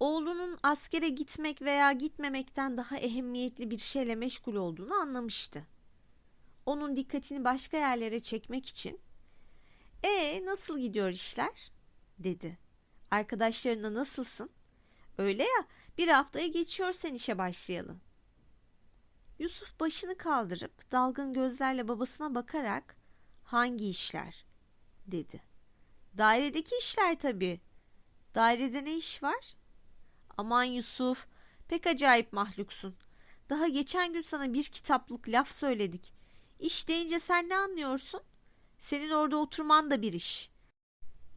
Oğlunun askere gitmek veya gitmemekten daha ehemmiyetli bir şeyle meşgul olduğunu anlamıştı. Onun dikkatini başka yerlere çekmek için "E nasıl gidiyor işler?" dedi. "Arkadaşlarına nasılsın? Öyle ya, bir haftaya geçiyor sen işe başlayalım." Yusuf başını kaldırıp dalgın gözlerle babasına bakarak "Hangi işler?" dedi. "Dairedeki işler tabii. Dairede ne iş var?" Aman Yusuf, pek acayip mahluksun. Daha geçen gün sana bir kitaplık laf söyledik. İş deyince sen ne anlıyorsun? Senin orada oturman da bir iş.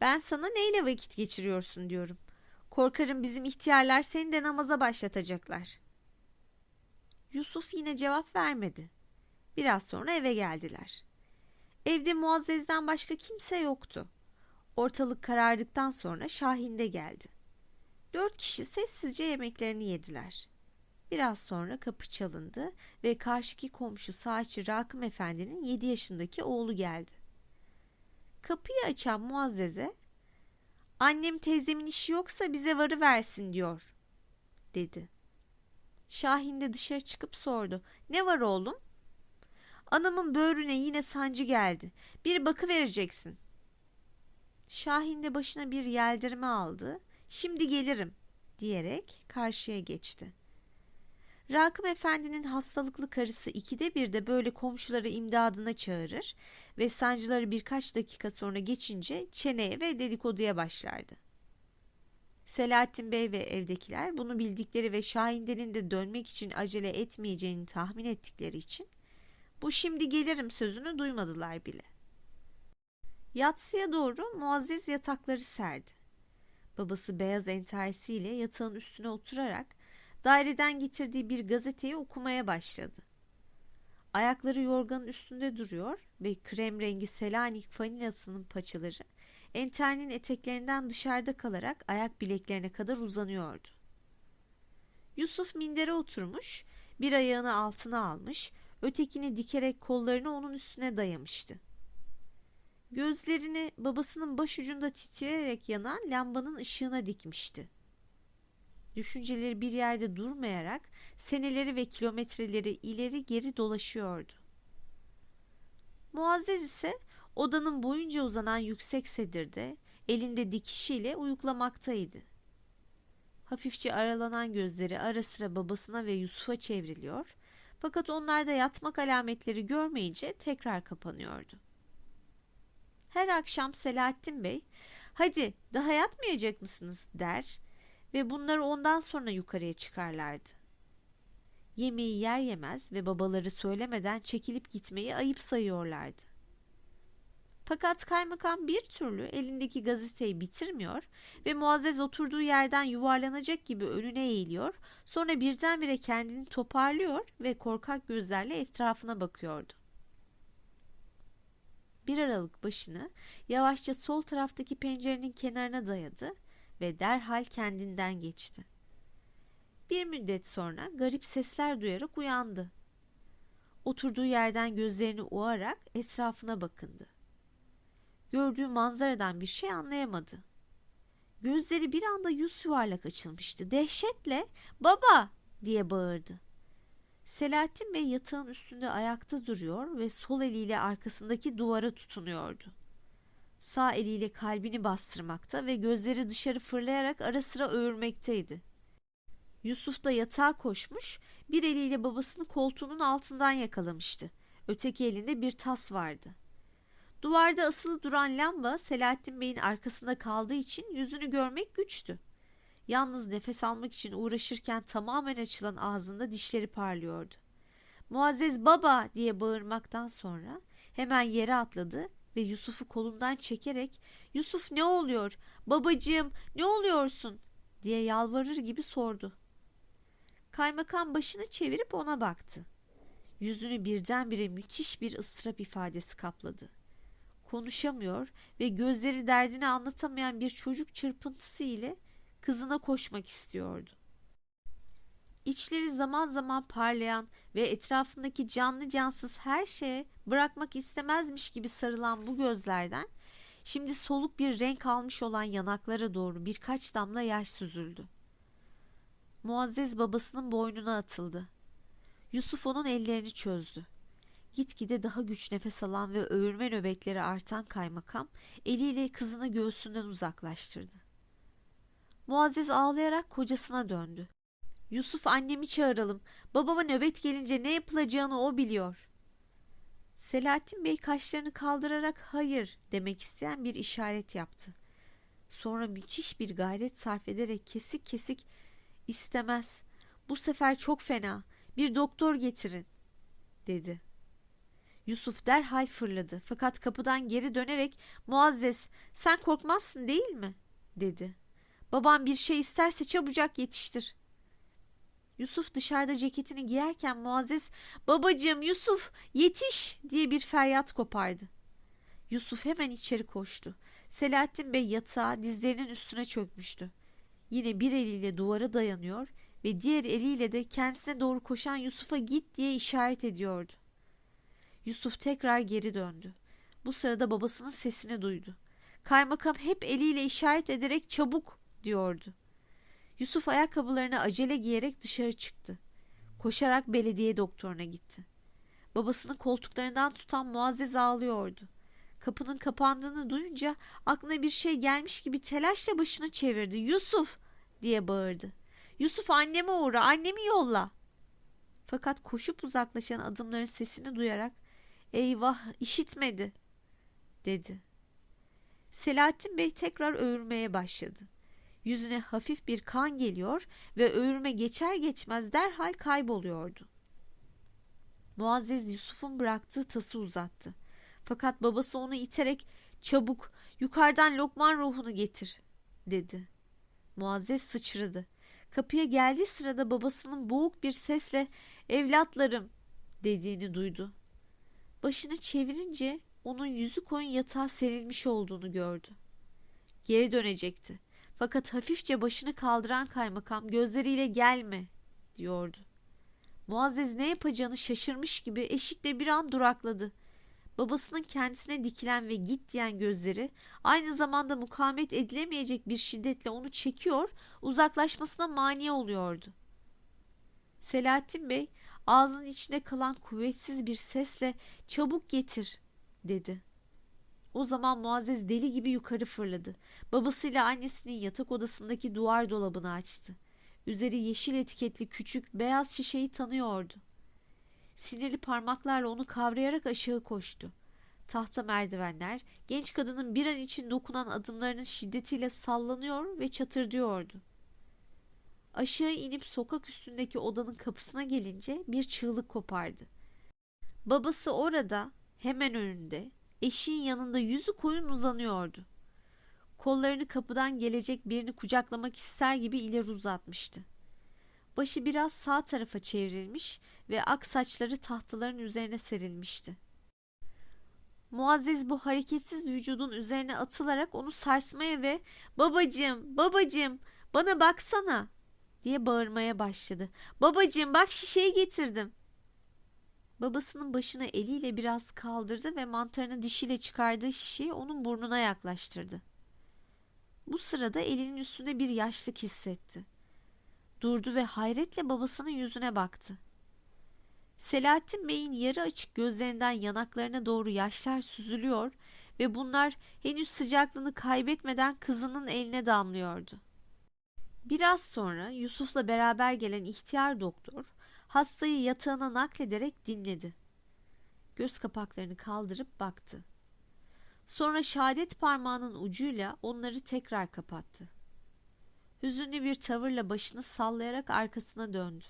Ben sana neyle vakit geçiriyorsun diyorum. Korkarım bizim ihtiyarlar seni de namaza başlatacaklar. Yusuf yine cevap vermedi. Biraz sonra eve geldiler. Evde Muazzez'den başka kimse yoktu. Ortalık karardıktan sonra Şahin de geldi. Dört kişi sessizce yemeklerini yediler. Biraz sonra kapı çalındı ve karşıki komşu saatçi Rakım Efendi'nin yedi yaşındaki oğlu geldi. Kapıyı açan Muazzez'e annem teyzemin işi yoksa bize varı versin diyor dedi. Şahin de dışarı çıkıp sordu. Ne var oğlum? Anamın böğrüne yine sancı geldi. Bir bakı vereceksin. Şahin de başına bir yeldirme aldı Şimdi gelirim diyerek karşıya geçti. Rakım Efendi'nin hastalıklı karısı ikide bir de böyle komşuları imdadına çağırır ve sancıları birkaç dakika sonra geçince çeneye ve dedikoduya başlardı. Selahattin Bey ve evdekiler bunu bildikleri ve Şahinde'nin de dönmek için acele etmeyeceğini tahmin ettikleri için bu şimdi gelirim sözünü duymadılar bile. Yatsıya doğru Muazzez yatakları serdi. Babası beyaz entersiyle yatağın üstüne oturarak daireden getirdiği bir gazeteyi okumaya başladı. Ayakları yorganın üstünde duruyor ve krem rengi Selanik fanilasının paçaları enternin eteklerinden dışarıda kalarak ayak bileklerine kadar uzanıyordu. Yusuf mindere oturmuş, bir ayağını altına almış, ötekini dikerek kollarını onun üstüne dayamıştı. Gözlerini babasının başucunda titreyerek yanan lambanın ışığına dikmişti. Düşünceleri bir yerde durmayarak seneleri ve kilometreleri ileri geri dolaşıyordu. Muazzez ise odanın boyunca uzanan yüksek sedirde elinde dikişiyle uyuklamaktaydı. Hafifçe aralanan gözleri ara sıra babasına ve Yusuf'a çevriliyor fakat onlarda yatmak alametleri görmeyince tekrar kapanıyordu. Her akşam Selahattin Bey hadi daha yatmayacak mısınız der ve bunları ondan sonra yukarıya çıkarlardı. Yemeği yer yemez ve babaları söylemeden çekilip gitmeyi ayıp sayıyorlardı. Fakat kaymakam bir türlü elindeki gazeteyi bitirmiyor ve Muazzez oturduğu yerden yuvarlanacak gibi önüne eğiliyor, sonra birdenbire kendini toparlıyor ve korkak gözlerle etrafına bakıyordu bir aralık başını yavaşça sol taraftaki pencerenin kenarına dayadı ve derhal kendinden geçti. Bir müddet sonra garip sesler duyarak uyandı. Oturduğu yerden gözlerini uğarak etrafına bakındı. Gördüğü manzaradan bir şey anlayamadı. Gözleri bir anda yüz yuvarlak açılmıştı. Dehşetle "Baba!" diye bağırdı. Selahattin Bey yatağın üstünde ayakta duruyor ve sol eliyle arkasındaki duvara tutunuyordu. Sağ eliyle kalbini bastırmakta ve gözleri dışarı fırlayarak ara sıra öğürmekteydi. Yusuf da yatağa koşmuş, bir eliyle babasını koltuğunun altından yakalamıştı. Öteki elinde bir tas vardı. Duvarda asılı duran lamba Selahattin Bey'in arkasında kaldığı için yüzünü görmek güçtü. Yalnız nefes almak için uğraşırken tamamen açılan ağzında dişleri parlıyordu. Muazzez baba diye bağırmaktan sonra hemen yere atladı ve Yusuf'u kolundan çekerek Yusuf ne oluyor babacığım ne oluyorsun diye yalvarır gibi sordu. Kaymakam başını çevirip ona baktı. Yüzünü birdenbire müthiş bir ıstırap ifadesi kapladı. Konuşamıyor ve gözleri derdini anlatamayan bir çocuk çırpıntısı ile kızına koşmak istiyordu. İçleri zaman zaman parlayan ve etrafındaki canlı cansız her şeye bırakmak istemezmiş gibi sarılan bu gözlerden şimdi soluk bir renk almış olan yanaklara doğru birkaç damla yaş süzüldü. Muazzez babasının boynuna atıldı. Yusuf onun ellerini çözdü. Gitgide daha güç nefes alan ve öğürme nöbetleri artan kaymakam eliyle kızını göğsünden uzaklaştırdı. Muazzez ağlayarak kocasına döndü. Yusuf annemi çağıralım. Babama nöbet gelince ne yapılacağını o biliyor. Selahattin Bey kaşlarını kaldırarak hayır demek isteyen bir işaret yaptı. Sonra müthiş bir gayret sarf ederek kesik kesik istemez. Bu sefer çok fena. Bir doktor getirin dedi. Yusuf derhal fırladı fakat kapıdan geri dönerek Muazzez sen korkmazsın değil mi? dedi. Babam bir şey isterse çabucak yetiştir. Yusuf dışarıda ceketini giyerken Muazzez babacığım Yusuf yetiş diye bir feryat kopardı. Yusuf hemen içeri koştu. Selahattin Bey yatağa dizlerinin üstüne çökmüştü. Yine bir eliyle duvara dayanıyor ve diğer eliyle de kendisine doğru koşan Yusuf'a git diye işaret ediyordu. Yusuf tekrar geri döndü. Bu sırada babasının sesini duydu. Kaymakam hep eliyle işaret ederek çabuk diyordu. Yusuf ayakkabılarını acele giyerek dışarı çıktı. Koşarak belediye doktoruna gitti. Babasının koltuklarından tutan Muazzez ağlıyordu. Kapının kapandığını duyunca aklına bir şey gelmiş gibi telaşla başını çevirdi. Yusuf diye bağırdı. Yusuf anneme uğra, annemi yolla. Fakat koşup uzaklaşan adımların sesini duyarak eyvah işitmedi dedi. Selahattin Bey tekrar öğürmeye başladı. Yüzüne hafif bir kan geliyor ve öğürme geçer geçmez derhal kayboluyordu. Muazzez Yusuf'un bıraktığı tası uzattı. Fakat babası onu iterek çabuk yukarıdan Lokman ruhunu getir dedi. Muazzez sıçradı. Kapıya geldiği sırada babasının boğuk bir sesle evlatlarım dediğini duydu. Başını çevirince onun yüzü koyun yatağa serilmiş olduğunu gördü. Geri dönecekti. Fakat hafifçe başını kaldıran kaymakam gözleriyle gelme diyordu. Muazzez ne yapacağını şaşırmış gibi eşikte bir an durakladı. Babasının kendisine dikilen ve git diyen gözleri aynı zamanda mukavemet edilemeyecek bir şiddetle onu çekiyor, uzaklaşmasına mani oluyordu. Selahattin Bey ağzının içinde kalan kuvvetsiz bir sesle çabuk getir dedi. O zaman Muazzez deli gibi yukarı fırladı. Babasıyla annesinin yatak odasındaki duvar dolabını açtı. Üzeri yeşil etiketli küçük beyaz şişeyi tanıyordu. Sinirli parmaklarla onu kavrayarak aşağı koştu. Tahta merdivenler genç kadının bir an için dokunan adımlarının şiddetiyle sallanıyor ve çatırdıyordu. Aşağı inip sokak üstündeki odanın kapısına gelince bir çığlık kopardı. Babası orada hemen önünde eşiğin yanında yüzü koyun uzanıyordu. Kollarını kapıdan gelecek birini kucaklamak ister gibi ileri uzatmıştı. Başı biraz sağ tarafa çevrilmiş ve ak saçları tahtaların üzerine serilmişti. Muazzez bu hareketsiz vücudun üzerine atılarak onu sarsmaya ve babacım, babacım bana baksana diye bağırmaya başladı. Babacım bak şişeyi getirdim. Babasının başını eliyle biraz kaldırdı ve mantarını dişiyle çıkardığı şişeyi onun burnuna yaklaştırdı. Bu sırada elinin üstünde bir yaşlık hissetti. Durdu ve hayretle babasının yüzüne baktı. Selahattin Bey'in yarı açık gözlerinden yanaklarına doğru yaşlar süzülüyor ve bunlar henüz sıcaklığını kaybetmeden kızının eline damlıyordu. Biraz sonra Yusuf'la beraber gelen ihtiyar doktor hastayı yatağına naklederek dinledi. Göz kapaklarını kaldırıp baktı. Sonra şahadet parmağının ucuyla onları tekrar kapattı. Hüzünlü bir tavırla başını sallayarak arkasına döndü.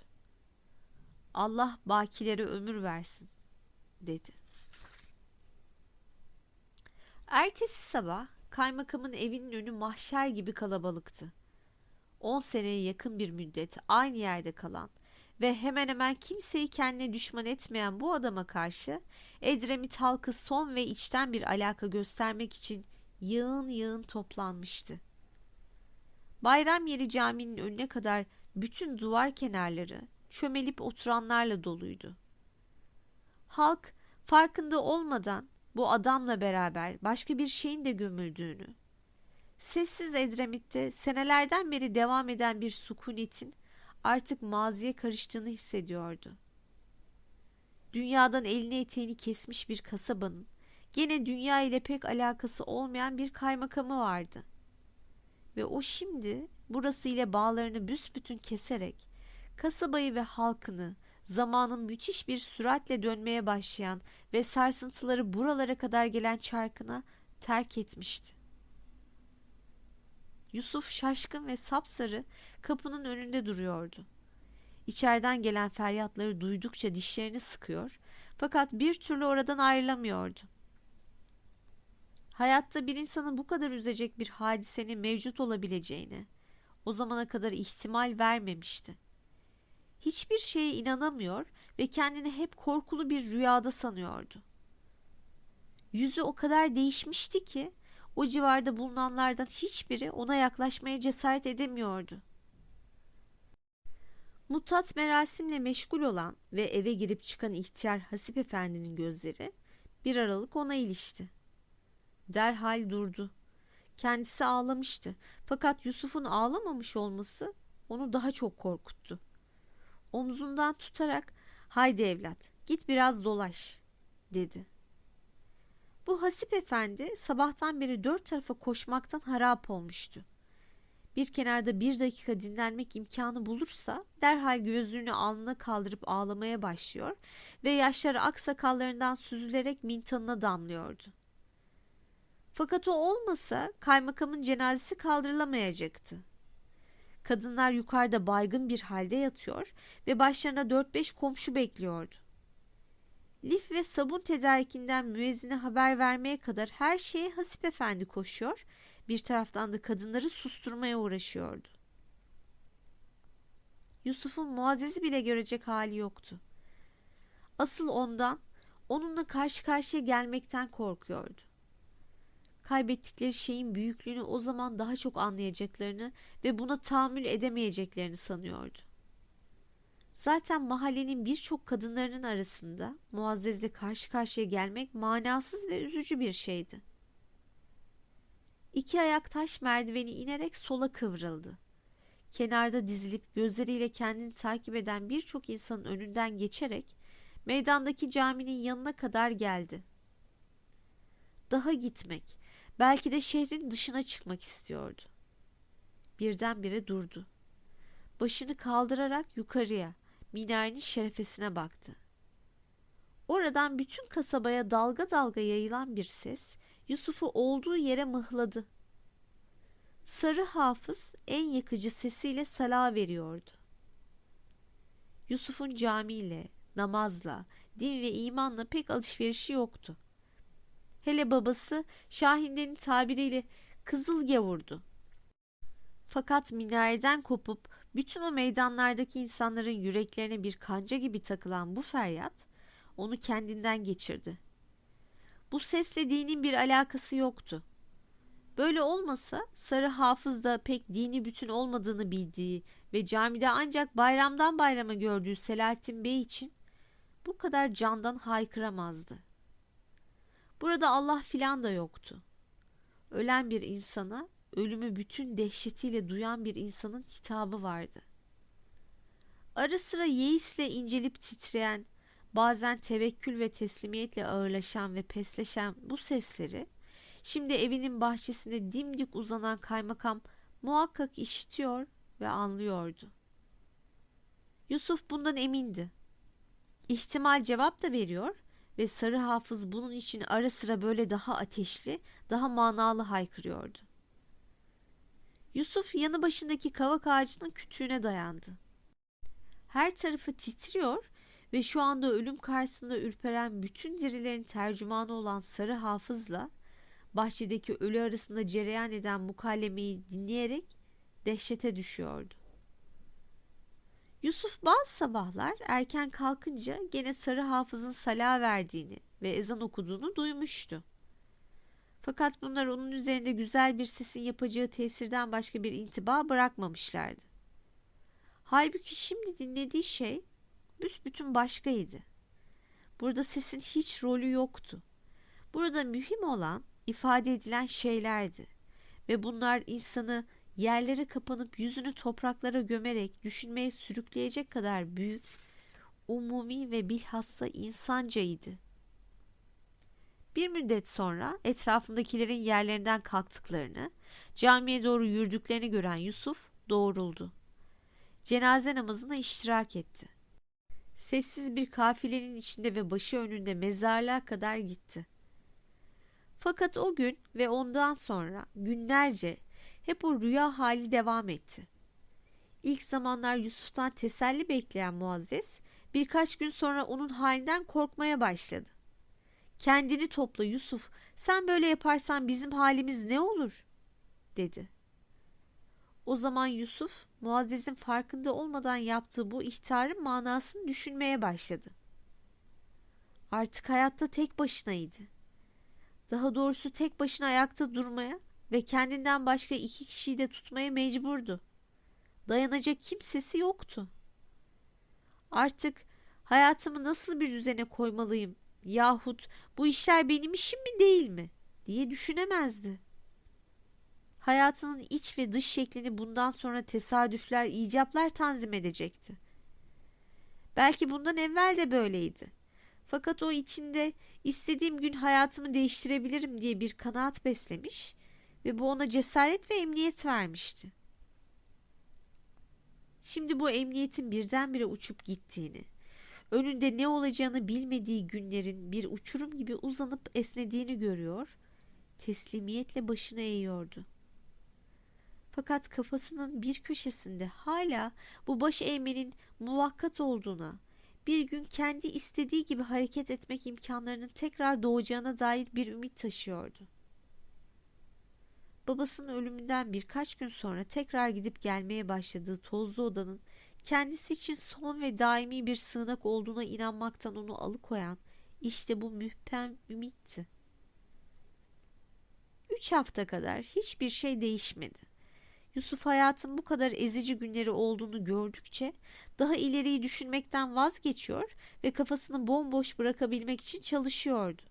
Allah bakilere ömür versin, dedi. Ertesi sabah kaymakamın evinin önü mahşer gibi kalabalıktı. On seneye yakın bir müddet aynı yerde kalan ve hemen hemen kimseyi kendine düşman etmeyen bu adama karşı Edremit halkı son ve içten bir alaka göstermek için yığın yığın toplanmıştı. Bayram yeri caminin önüne kadar bütün duvar kenarları çömelip oturanlarla doluydu. Halk farkında olmadan bu adamla beraber başka bir şeyin de gömüldüğünü, sessiz Edremit'te senelerden beri devam eden bir sukunetin artık maziye karıştığını hissediyordu. Dünyadan elini eteğini kesmiş bir kasabanın gene dünya ile pek alakası olmayan bir kaymakamı vardı. Ve o şimdi burası ile bağlarını büsbütün keserek kasabayı ve halkını zamanın müthiş bir süratle dönmeye başlayan ve sarsıntıları buralara kadar gelen çarkına terk etmişti. Yusuf şaşkın ve sapsarı kapının önünde duruyordu. İçeriden gelen feryatları duydukça dişlerini sıkıyor fakat bir türlü oradan ayrılamıyordu. Hayatta bir insanı bu kadar üzecek bir hadisenin mevcut olabileceğini o zamana kadar ihtimal vermemişti. Hiçbir şeye inanamıyor ve kendini hep korkulu bir rüyada sanıyordu. Yüzü o kadar değişmişti ki o civarda bulunanlardan hiçbiri ona yaklaşmaya cesaret edemiyordu. Mutat merasimle meşgul olan ve eve girip çıkan ihtiyar Hasip Efendi'nin gözleri bir aralık ona ilişti. Derhal durdu. Kendisi ağlamıştı fakat Yusuf'un ağlamamış olması onu daha çok korkuttu. Omzundan tutarak haydi evlat git biraz dolaş dedi. Bu Hasip Efendi sabahtan beri dört tarafa koşmaktan harap olmuştu. Bir kenarda bir dakika dinlenmek imkanı bulursa derhal gözlüğünü alnına kaldırıp ağlamaya başlıyor ve yaşları aksakallarından süzülerek mintanına damlıyordu. Fakat o olmasa kaymakamın cenazesi kaldırılamayacaktı. Kadınlar yukarıda baygın bir halde yatıyor ve başlarına dört beş komşu bekliyordu. Lif ve sabun tedarikinden müezzine haber vermeye kadar her şeye Hasip Efendi koşuyor, bir taraftan da kadınları susturmaya uğraşıyordu. Yusuf'un Muazzez'i bile görecek hali yoktu. Asıl ondan, onunla karşı karşıya gelmekten korkuyordu. Kaybettikleri şeyin büyüklüğünü o zaman daha çok anlayacaklarını ve buna tahammül edemeyeceklerini sanıyordu. Zaten mahallenin birçok kadınlarının arasında Muazzez'le karşı karşıya gelmek manasız ve üzücü bir şeydi. İki ayak taş merdiveni inerek sola kıvrıldı. Kenarda dizilip gözleriyle kendini takip eden birçok insanın önünden geçerek meydandaki caminin yanına kadar geldi. Daha gitmek, belki de şehrin dışına çıkmak istiyordu. Birdenbire durdu. Başını kaldırarak yukarıya, minarenin şerefesine baktı. Oradan bütün kasabaya dalga dalga yayılan bir ses Yusuf'u olduğu yere mıhladı. Sarı hafız en yakıcı sesiyle sala veriyordu. Yusuf'un camiyle, namazla, din ve imanla pek alışverişi yoktu. Hele babası Şahinde'nin tabiriyle kızıl gavurdu. Fakat minareden kopup bütün o meydanlardaki insanların yüreklerine bir kanca gibi takılan bu feryat onu kendinden geçirdi. Bu sesle dinin bir alakası yoktu. Böyle olmasa Sarı Hafız da pek dini bütün olmadığını bildiği ve camide ancak bayramdan bayrama gördüğü Selahattin Bey için bu kadar candan haykıramazdı. Burada Allah filan da yoktu. Ölen bir insana ölümü bütün dehşetiyle duyan bir insanın hitabı vardı. Ara sıra yeisle incelip titreyen, bazen tevekkül ve teslimiyetle ağırlaşan ve pesleşen bu sesleri, şimdi evinin bahçesinde dimdik uzanan kaymakam muhakkak işitiyor ve anlıyordu. Yusuf bundan emindi. İhtimal cevap da veriyor ve Sarı Hafız bunun için ara sıra böyle daha ateşli, daha manalı haykırıyordu. Yusuf yanı başındaki kavak ağacının kütüğüne dayandı. Her tarafı titriyor ve şu anda ölüm karşısında ürperen bütün dirilerin tercümanı olan Sarı Hafız'la bahçedeki ölü arasında cereyan eden mukallemeyi dinleyerek dehşete düşüyordu. Yusuf bazı sabahlar erken kalkınca gene Sarı Hafız'ın sala verdiğini ve ezan okuduğunu duymuştu. Fakat bunlar onun üzerinde güzel bir sesin yapacağı tesirden başka bir intiba bırakmamışlardı. Halbuki şimdi dinlediği şey büsbütün başkaydı. Burada sesin hiç rolü yoktu. Burada mühim olan ifade edilen şeylerdi ve bunlar insanı yerlere kapanıp yüzünü topraklara gömerek düşünmeye sürükleyecek kadar büyük, umumi ve bilhassa insancaydı. Bir müddet sonra etrafındakilerin yerlerinden kalktıklarını, camiye doğru yürüdüklerini gören Yusuf doğruldu. Cenaze namazına iştirak etti. Sessiz bir kafilenin içinde ve başı önünde mezarlığa kadar gitti. Fakat o gün ve ondan sonra günlerce hep o rüya hali devam etti. İlk zamanlar Yusuf'tan teselli bekleyen Muazzez birkaç gün sonra onun halinden korkmaya başladı. Kendini topla Yusuf, sen böyle yaparsan bizim halimiz ne olur? dedi. O zaman Yusuf, Muazzez'in farkında olmadan yaptığı bu ihtarın manasını düşünmeye başladı. Artık hayatta tek başınaydı. Daha doğrusu tek başına ayakta durmaya ve kendinden başka iki kişiyi de tutmaya mecburdu. Dayanacak kimsesi yoktu. Artık hayatımı nasıl bir düzene koymalıyım yahut bu işler benim işim mi değil mi diye düşünemezdi. Hayatının iç ve dış şeklini bundan sonra tesadüfler, icaplar tanzim edecekti. Belki bundan evvel de böyleydi. Fakat o içinde istediğim gün hayatımı değiştirebilirim diye bir kanaat beslemiş ve bu ona cesaret ve emniyet vermişti. Şimdi bu emniyetin birdenbire uçup gittiğini, önünde ne olacağını bilmediği günlerin bir uçurum gibi uzanıp esnediğini görüyor, teslimiyetle başını eğiyordu. Fakat kafasının bir köşesinde hala bu baş eğmenin muvakkat olduğuna, bir gün kendi istediği gibi hareket etmek imkanlarının tekrar doğacağına dair bir ümit taşıyordu. Babasının ölümünden birkaç gün sonra tekrar gidip gelmeye başladığı tozlu odanın kendisi için son ve daimi bir sığınak olduğuna inanmaktan onu alıkoyan işte bu mühpem ümitti. Üç hafta kadar hiçbir şey değişmedi. Yusuf hayatın bu kadar ezici günleri olduğunu gördükçe daha ileriyi düşünmekten vazgeçiyor ve kafasını bomboş bırakabilmek için çalışıyordu.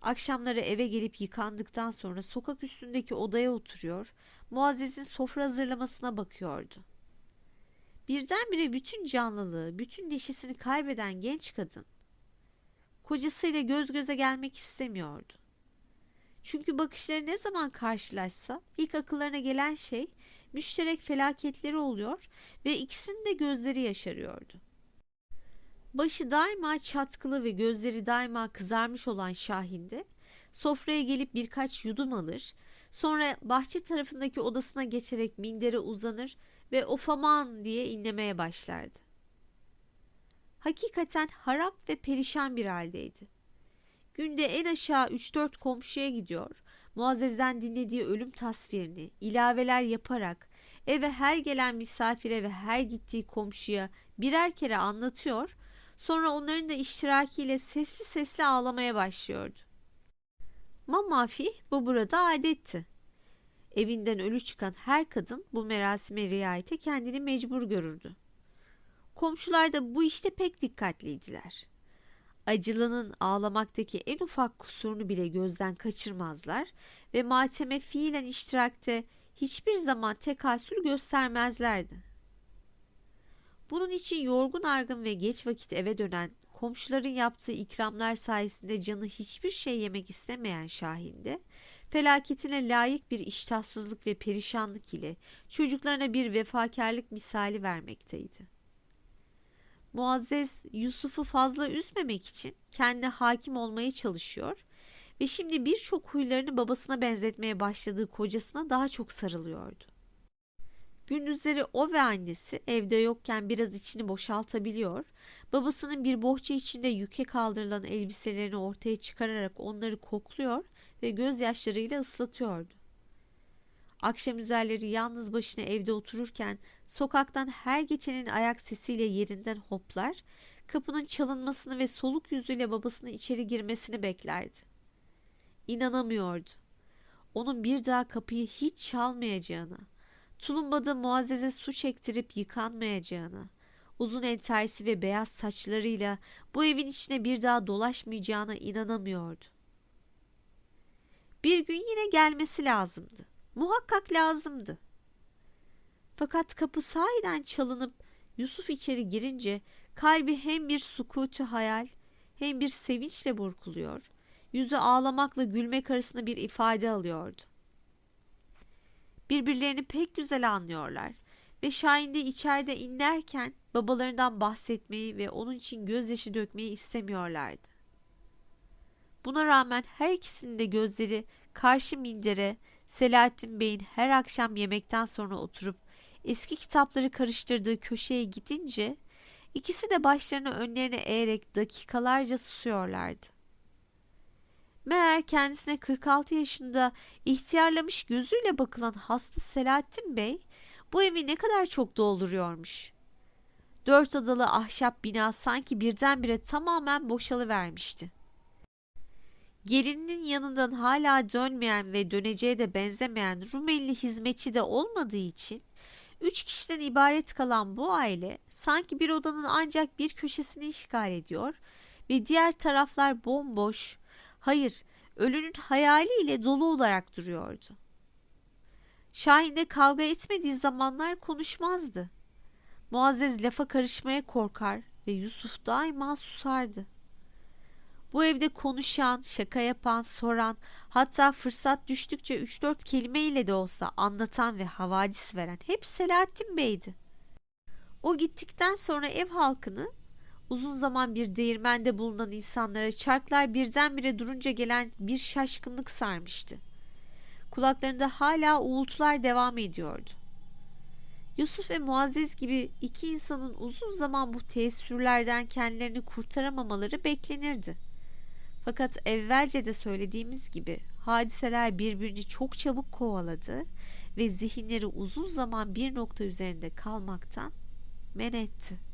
Akşamları eve gelip yıkandıktan sonra sokak üstündeki odaya oturuyor, Muazzez'in sofra hazırlamasına bakıyordu. Birdenbire bütün canlılığı, bütün neşesini kaybeden genç kadın, kocasıyla göz göze gelmek istemiyordu. Çünkü bakışları ne zaman karşılaşsa ilk akıllarına gelen şey müşterek felaketleri oluyor ve ikisinin de gözleri yaşarıyordu. Başı daima çatkılı ve gözleri daima kızarmış olan Şahin'de sofraya gelip birkaç yudum alır, sonra bahçe tarafındaki odasına geçerek mindere uzanır ve ofaman diye inlemeye başlardı. Hakikaten harap ve perişan bir haldeydi. Günde en aşağı 3-4 komşuya gidiyor, Muazzez'den dinlediği ölüm tasvirini ilaveler yaparak eve her gelen misafire ve her gittiği komşuya birer kere anlatıyor, sonra onların da iştirakiyle sesli sesli ağlamaya başlıyordu. Mamafi bu burada adetti. Evinden ölü çıkan her kadın bu merasime riayete kendini mecbur görürdü. Komşular da bu işte pek dikkatliydiler. Acılının ağlamaktaki en ufak kusurunu bile gözden kaçırmazlar ve mateme fiilen iştirakte hiçbir zaman tekasül göstermezlerdi. Bunun için yorgun argın ve geç vakit eve dönen komşuların yaptığı ikramlar sayesinde canı hiçbir şey yemek istemeyen Şahin de felaketine layık bir iştahsızlık ve perişanlık ile çocuklarına bir vefakarlık misali vermekteydi. Muazzez Yusuf'u fazla üzmemek için kendi hakim olmaya çalışıyor ve şimdi birçok huylarını babasına benzetmeye başladığı kocasına daha çok sarılıyordu. Gündüzleri o ve annesi evde yokken biraz içini boşaltabiliyor, babasının bir bohça içinde yüke kaldırılan elbiselerini ortaya çıkararak onları kokluyor ve gözyaşlarıyla ıslatıyordu. Akşam üzerleri yalnız başına evde otururken sokaktan her geçenin ayak sesiyle yerinden hoplar, kapının çalınmasını ve soluk yüzüyle babasının içeri girmesini beklerdi. İnanamıyordu. Onun bir daha kapıyı hiç çalmayacağına, tulumbada Muazzez'e su çektirip yıkanmayacağına, uzun entersi ve beyaz saçlarıyla bu evin içine bir daha dolaşmayacağına inanamıyordu. Bir gün yine gelmesi lazımdı. Muhakkak lazımdı. Fakat kapı sahiden çalınıp Yusuf içeri girince kalbi hem bir sukutu hayal hem bir sevinçle burkuluyor, yüzü ağlamakla gülmek arasında bir ifade alıyordu. Birbirlerini pek güzel anlıyorlar ve Şahin de içeride inlerken babalarından bahsetmeyi ve onun için gözyaşı dökmeyi istemiyorlardı. Buna rağmen her ikisinin de gözleri karşı mindere Selahattin Bey'in her akşam yemekten sonra oturup eski kitapları karıştırdığı köşeye gidince ikisi de başlarını önlerine eğerek dakikalarca susuyorlardı. Meğer kendisine 46 yaşında ihtiyarlamış gözüyle bakılan hasta Selahattin Bey bu evi ne kadar çok dolduruyormuş. Dört odalı ahşap bina sanki birdenbire tamamen boşalıvermişti. Gelinin yanından hala dönmeyen ve döneceğe de benzemeyen Rumeli hizmetçi de olmadığı için üç kişiden ibaret kalan bu aile sanki bir odanın ancak bir köşesini işgal ediyor ve diğer taraflar bomboş, hayır ölünün hayaliyle dolu olarak duruyordu. Şahin de kavga etmediği zamanlar konuşmazdı. Muazzez lafa karışmaya korkar ve Yusuf daima susardı. Bu evde konuşan, şaka yapan, soran, hatta fırsat düştükçe 3-4 kelimeyle de olsa anlatan ve havadis veren hep Selahattin Bey'di. O gittikten sonra ev halkını uzun zaman bir değirmende bulunan insanlara çarklar birdenbire durunca gelen bir şaşkınlık sarmıştı. Kulaklarında hala uğultular devam ediyordu. Yusuf ve Muazzez gibi iki insanın uzun zaman bu teessürlerden kendilerini kurtaramamaları beklenirdi. Fakat evvelce de söylediğimiz gibi hadiseler birbirini çok çabuk kovaladı ve zihinleri uzun zaman bir nokta üzerinde kalmaktan men etti.